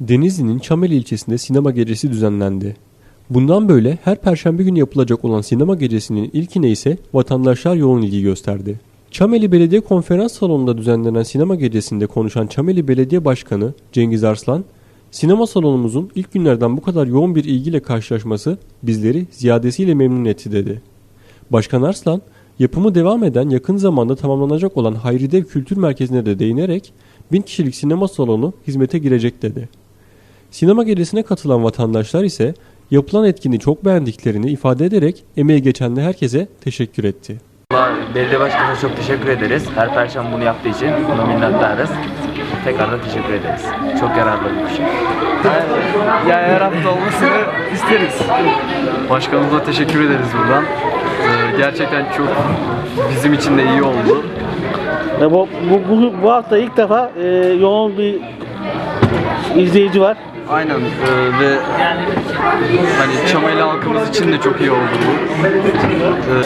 Denizli'nin Çameli ilçesinde sinema gecesi düzenlendi. Bundan böyle her perşembe günü yapılacak olan sinema gecesinin ilkine ise vatandaşlar yoğun ilgi gösterdi. Çameli Belediye Konferans Salonu'nda düzenlenen sinema gecesinde konuşan Çameli Belediye Başkanı Cengiz Arslan, sinema salonumuzun ilk günlerden bu kadar yoğun bir ilgiyle karşılaşması bizleri ziyadesiyle memnun etti dedi. Başkan Arslan, yapımı devam eden yakın zamanda tamamlanacak olan Hayridev Kültür Merkezi'ne de değinerek 1000 kişilik sinema salonu hizmete girecek dedi. Sinema gecesine katılan vatandaşlar ise yapılan etkinliği çok beğendiklerini ifade ederek emeği geçen herkese teşekkür etti. Belediye başkanına çok teşekkür ederiz. Her perşembe bunu yaptığı için buna minnettarız. Tekrardan teşekkür ederiz. Çok yararlı bir şey. Ya her hafta olmasını isteriz. Başkanımıza teşekkür ederiz buradan. Ee, gerçekten çok bizim için de iyi oldu. Bu, bu, bu, bu hafta ilk defa e, yoğun bir izleyici var. Aynen ee, ve hani Çamaylı halkımız için de çok iyi oldu bu. Ee,